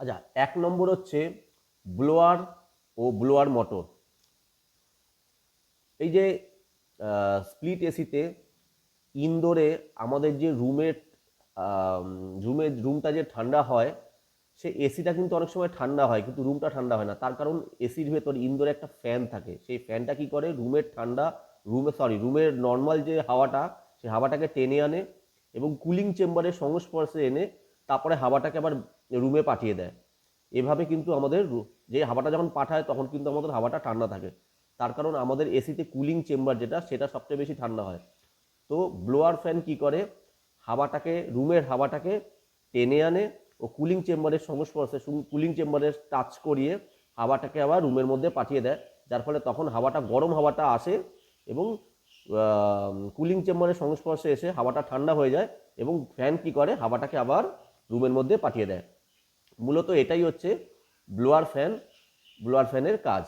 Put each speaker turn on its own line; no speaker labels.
আচ্ছা এক নম্বর হচ্ছে ব্লোয়ার ও ব্লোয়ার মোটর। এই যে স্প্লিট এসিতে ইনডোরে আমাদের যে রুমের রুমের, রুমটা যে ঠান্ডা হয়, সে এসিটা কিন্তু অনেক সময় ঠান্ডা হয়, কিন্তু রুমটা ঠান্ডা হয় না। তার কারণ এসির ভেতর ইনডোরে একটা ফ্যান থাকে। সেই ফ্যানটা কি করে? রুমের ঠান্ডা, রুমে, সরি, রুমের নর্মাল যে হাওয়াটা সেই হাওয়াটাকে টেনে আনে এবং কুলিং চেম্বারের সংস্পর্শে এনে তারপরে হাওয়াটাকে আবার রুমে পাঠিয়ে দেয়। এভাবে কিন্তু আমাদের যে হাওয়াটা যখন পাঠায় তখন কিন্তু আমাদের হাওয়াটা ঠান্ডা থাকে। তার কারণ আমাদের এসিতে কুলিং চেম্বার যেটা, সেটা সবচেয়ে বেশি ঠান্ডা হয়। তো ব্লোয়ার ফ্যান কি করে? হাওয়াটাকে, রুমের হাওয়াটাকে টেনে আনে ও কুলিং চেম্বারের সংস্পর্শে কুলিং চেম্বারের টাচ করিয়ে হাওয়াটাকে আবার রুমের মধ্যে পাঠিয়ে দেয়। যার ফলে তখন হাওয়াটা, গরম হাওয়াটা আসে এবং কুলিং চেম্বারের সংস্পর্শে এসে হাওয়াটা ঠান্ডা হয়ে যায় এবং ফ্যান কি করে? হাওয়াটাকে আবার রুমের মধ্যে পাঠিয়ে দেয়। মূলত এটাই হচ্ছে ব্লোয়ার ফ্যান ব্লোয়ার ফ্যানের কাজ।